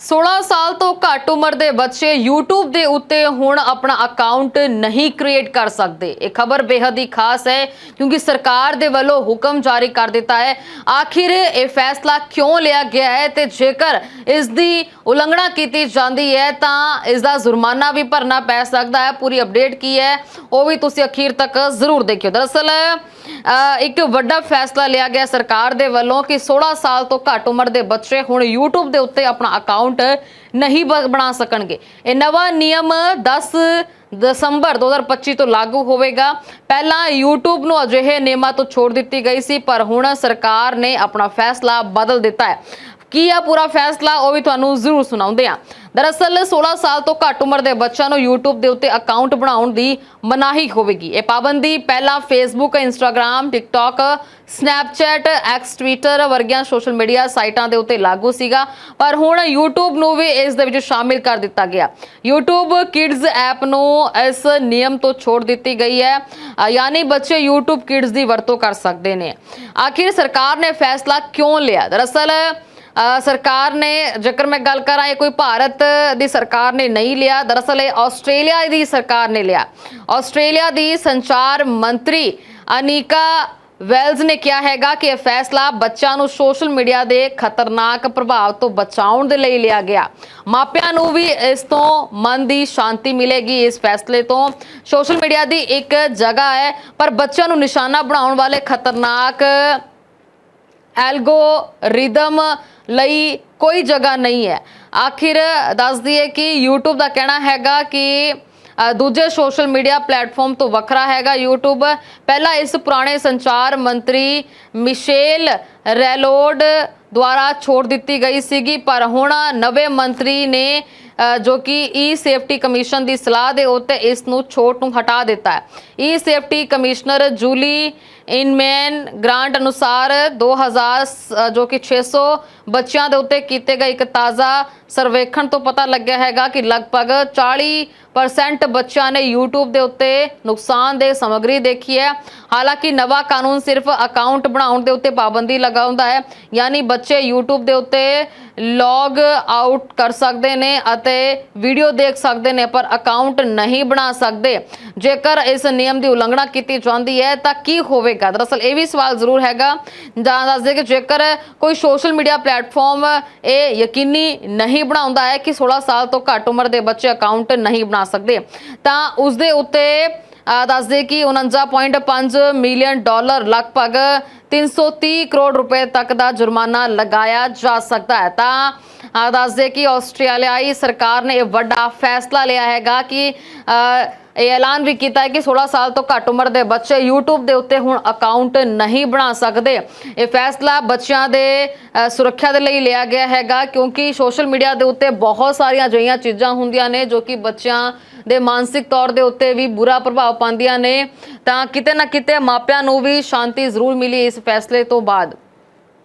16 ਸਾਲ ਤੋਂ ਘੱਟ ਉਮਰ ਦੇ ਬੱਚੇ YouTube ਦੇ ਉੱਤੇ ਹੁਣ ਆਪਣਾ ਅਕਾਊਂਟ ਨਹੀਂ ਕ੍ਰੀਏਟ ਕਰ ਸਕਦੇ। ਇਹ ਖਬਰ ਬੇहद ਹੀ ਖਾਸ ਹੈ, ਕਿਉਂਕਿ ਸਰਕਾਰ ਦੇ ਵੱਲੋਂ ਹੁਕਮ ਜਾਰੀ ਕਰ ਦਿੱਤਾ ਹੈ। ਆਖਿਰ ਇਹ ਫੈਸਲਾ ਕਿਉਂ ਲਿਆ ਗਿਆ ਹੈ ਤੇ ਜੇਕਰ ਇਸ ਦੀ ਉਲੰਘਣਾ ਕੀਤੀ ਜਾਂਦੀ ਹੈ, ਤਾਂ ਇਸ ਦਾ ਜੁਰਮਾਨਾ ਵੀ ਭਰਨਾ ਪੈ ਸਕਦਾ ਹੈ। ਪੂਰੀ ਅਪਡੇਟ ਕੀ ਹੈ, ਉਹ ਵੀ ਤੁਸੀਂ ਅਖੀਰ ਤੱਕ ਜ਼ਰੂਰ ਦੇਖਿਓ। ਦਰਅਸਲ ਇੱਕ ਵੱਡਾ ਫੈਸਲਾ ਲਿਆ ਗਿਆ ਸਰਕਾਰ ਦੇ ਵੱਲੋਂ ਕਿ 16 ਸਾਲ ਤੋਂ ਘੱਟ ਉਮਰ ਦੇ ਬੱਚੇ ਹੁਣ YouTube ਦੇ ਉੱਤੇ ਆਪਣਾ ਅਕਾਊਂਟ ਨਹੀਂ ਬ- ਬਣਾ ਸਕਣਗੇ। ਇਹ ਨਵਾਂ ਨਿਯਮ 10 ਦਸੰਬਰ 2025 ਤੋਂ ਲਾਗੂ ਹੋਵੇਗਾ। ਪਹਿਲਾਂ YouTube ਨੂੰ ਅਜਿਹੇ ਨਿਯਮਾਂ ਤੋਂ ਛੋੜ ਦਿੱਤੀ ਗਈ ਸੀ, ਪਰ ਹੁਣ ਸਰਕਾਰ ਨੇ ਆਪਣਾ ਫੈਸਲਾ ਬਦਲ ਦਿੱਤਾ ਹੈ। ਕੀ ਆ ਪੂਰਾ ਫੈਸਲਾ, ਉਹ ਵੀ ਤੁਹਾਨੂੰ ਜ਼ਰੂਰ ਸੁਣਾਉਂਦੇ ਆ ਦਰਅਸਲ 16 ਸਾਲ ਤੋਂ ਘੱਟ ਉਮਰ ਦੇ ਬੱਚਿਆਂ ਨੂੰ YouTube ਦੇ ਉੱਤੇ ਅਕਾਊਂਟ ਬਣਾਉਣ ਦੀ ਮਨਾਹੀ ਹੋਵੇਗੀ। ਇਹ ਪਾਬੰਦੀ ਪਹਿਲਾਂ Facebook, Instagram, TikTok, Snapchat, X, Twitter ਵਰਗੀਆਂ ਸੋਸ਼ਲ ਮੀਡੀਆ ਸਾਈਟਾਂ ਦੇ ਉੱਤੇ ਲਾਗੂ ਸੀਗਾ। ਪਰ ਹੁਣ YouTube ਨੂੰ ਵੀ ਇਸ ਦੇ ਵਿੱਚ ਸ਼ਾਮਿਲ ਕਰ ਦਿੱਤਾ ਗਿਆ। YouTube Kids ਐਪ ਨੂੰ ਇਸ ਨਿਯਮ ਤੋਂ ਛੋੜ ਦਿੱਤੀ ਗਈ ਹੈ। ਯਾਨੀ ਬੱਚੇ YouTube Kids ਦੀ ਵਰਤੋਂ ਕਰ ਸਕਦੇ ਨੇ। ਆਖਿਰ ਸਰਕਾਰ ਨੇ ਫੈਸਲਾ ਕਿਉਂ ਲਿਆ? ਦਰਅਸਲ ਸਰਕਾਰ ਨੇ, ਜੇਕਰ ਮੈਂ ਗੱਲ ਕਰਾਂ, ਇਹ ਕੋਈ ਭਾਰਤ ਦੀ ਸਰਕਾਰ ਨੇ ਨਹੀਂ ਲਿਆ, ਦਰਅਸਲ ਇਹ ਆਸਟ੍ਰੇਲੀਆ ਦੀ ਸਰਕਾਰ ਨੇ ਲਿਆ। ਆਸਟ੍ਰੇਲੀਆ ਦੀ ਸੰਚਾਰ ਮੰਤਰੀ ਅਨੀਕਾ ਵੈਲਜ਼ ਨੇ ਕਿਹਾ ਹੈਗਾ ਕਿ ਇਹ ਫੈਸਲਾ ਬੱਚਿਆਂ ਨੂੰ ਸੋਸ਼ਲ ਮੀਡੀਆ ਦੇ ਖਤਰਨਾਕ ਪ੍ਰਭਾਵ ਤੋਂ ਬਚਾਉਣ ਦੇ ਲਈ ਲਿਆ ਗਿਆ। ਮਾਪਿਆਂ ਨੂੰ ਵੀ ਇਸ ਤੋਂ ਮਨ ਦੀ ਸ਼ਾਂਤੀ ਮਿਲੇਗੀ ਇਸ ਫੈਸਲੇ ਤੋਂ। ਸੋਸ਼ਲ ਮੀਡੀਆ ਦੀ ਇੱਕ ਜਗ੍ਹਾ ਹੈ, ਪਰ ਬੱਚਿਆਂ ਨੂੰ ਨਿਸ਼ਾਨਾ ਬਣਾਉਣ ਵਾਲੇ ਖਤਰਨਾਕ ਐਲਗੋਰਿਦਮ ਲਈ ਕੋਈ ਜਗ੍ਹਾ ਨਹੀਂ ਹੈ। ਆਖਿਰ ਦੱਸ ਦਈਏ ਕਿ YouTube ਦਾ ਕਹਿਣਾ ਹੈਗਾ ਕਿ ਦੂਜੇ ਸੋਸ਼ਲ ਮੀਡੀਆ ਪਲੇਟਫਾਰਮ ਤੋਂ ਵੱਖਰਾ ਹੈਗਾ YouTube ਪਹਿਲਾਂ ਇਸ ਪੁਰਾਣੇ ਸੰਚਾਰ ਮੰਤਰੀ ਮਿਸ਼ੇਲ ਰੈਲੋਡ ਦੁਆਰਾ ਛੋੜ ਦਿੱਤੀ ਗਈ ਸੀਗੀ, ਪਰ ਹੁਣ ਨਵੇਂ ਮੰਤਰੀ ਨੇ ਜੋ ਕਿ ਈ ਸੇਫਟੀ ਕਮਿਸ਼ਨ ਦੀ ਸਲਾਹ ਦੇ ਉੱਤੇ ਇਸ ਨੂੰ ਛੋਟ ਨੂੰ ਹਟਾ ਦਿੱਤਾ ਹੈ। E safety commissioner Julie Inman Grant ਅਨੁਸਾਰ 2000 ਸ- ਜੋ ਕਿ 600 ਬੱਚਿਆਂ ਦੇ ਉੱਤੇ ਕੀਤੇ ਗਏ ਇੱਕ ਤਾਜ਼ਾ ਸਰਵੇਖਣ ਤੋਂ ਪਤਾ ਲੱਗਿਆ ਹੈਗਾ ਕਿ ਲਗਭਗ 40% ਬੱਚਿਆਂ ਨੇ YouTube ਦੇ ਉੱਤੇ ਨੁਕਸਾਨਦੇਹ ਸਮੱਗਰੀ ਦੇਖੀ ਹੈ। ਹਾਲਾਂਕਿ ਨਵਾਂ ਕਾਨੂੰਨ ਸਿਰਫ ਅਕਾਊਂਟ ਬਣਾਉਣ ਦੇ ਉੱਤੇ ਪਾਬੰਦੀ ਲਗਾਉਂਦਾ ਹੈ, ਯਾਨੀ ਬੱਚੇ YouTube ਦੇ ਉੱਤੇ ਲੌਗ ਆਊਟ ਕਰ ਸਕਦੇ ਨੇ ਅਤੇ ਵੀਡੀਓ ਦੇਖ ਸਕਦੇ ਨੇ, ਪਰ ਅਕਾਊਂਟ ਨਹੀਂ ਬਣਾ ਸਕਦੇ। ਜੇਕਰ ਇਸ ਨਿਯਮ ਦੀ ਉਲੰਘਣਾ ਕੀਤੀ ਜਾਂਦੀ ਹੈ, ਤਾਂ ਕੀ ਹੋਵੇਗਾ? ਦਰਅਸਲ ਇਹ ਵੀ ਸਵਾਲ ਜ਼ਰੂਰ ਹੈਗਾ। ਜਾਂ ਦੱਸਦੇ ਕਿ ਜੇਕਰ ਕੋਈ ਸੋਸ਼ਲ ਮੀਡੀਆ ਪਲੇਟਫਾਰਮ ਇਹ ਯਕੀਨੀ ਨਹੀਂ ਬਣਾਉਂਦਾ ਹੈ ਕਿ 16 ਸਾਲ ਤੋਂ ਘੱਟ ਉਮਰ ਦੇ ਬੱਚੇ ਅਕਾਊਂਟ ਨਹੀਂ ਬਣਾ ਸਕਦੇ ਤਾਂ ਉਸ ਦੇ ਉੱਤੇ ਅ, ਦੱਸਦੇ ਕਿ 49.5 ਮਿਲੀਅਨ ਡਾਲਰ ਲਗਭਗ 330 ਕਰੋੜ ਰੁਪਏ ਤੱਕ ਦਾ ਜੁਰਮਾਨਾ ਲਗਾਇਆ ਜਾ ਸਕਦਾ ਹੈ। ਤਾਂ ਅ, ਦੱਸਦੇ ਕਿ ਆਸਟ੍ਰੇਲੀਆਈ ਸਰਕਾਰ ਨੇ ਇਹ ਵੱਡਾ ਫੈਸਲਾ ਲਿਆ ਹੈਗਾ ਕਿ ਇਹ ਐਲਾਨ ਵੀ ਕੀਤਾ ਹੈ ਕਿ 16 ਸਾਲ ਤੋਂ ਘੱਟ ਉਮਰ ਦੇ ਬੱਚੇ YouTube ਦੇ ਉੱਤੇ ਹੁਣ ਅਕਾਊਂਟ ਨਹੀਂ ਬਣਾ ਸਕਦੇ। ਇਹ ਫੈਸਲਾ ਬੱਚਿਆਂ ਦੇ ਸੁਰੱਖਿਆ ਦੇ ਲਈ ਲਿਆ ਗਿਆ ਹੈਗਾ ਕਿਉਂਕਿ ਸੋਸ਼ਲ ਮੀਡੀਆ ਦੇ ਉੱਤੇ ਬਹੁਤ ਸਾਰੀਆਂ ਅਜਿਹੀਆਂ ਚੀਜ਼ਾਂ ਹੁੰਦੀਆਂ ਨੇ ਜੋ ਕਿ ਬੱਚਿਆਂ ਦੇ ਮਾਨਸਿਕ ਤੌਰ ਦੇ ਉੱਤੇ ਵੀ ਬੁਰਾ ਪ੍ਰਭਾਵ ਪਾਉਂਦੀਆਂ ਨੇ। ਤਾਂ ਕਿਤੇ ਨਾ ਕਿਤੇ ਮਾਪਿਆਂ ਨੂੰ ਵੀ ਸ਼ਾਂਤੀ ਜ਼ਰੂਰ ਮਿਲੀ ਇਸ ਫੈਸਲੇ ਤੋਂ ਬਾਅਦ।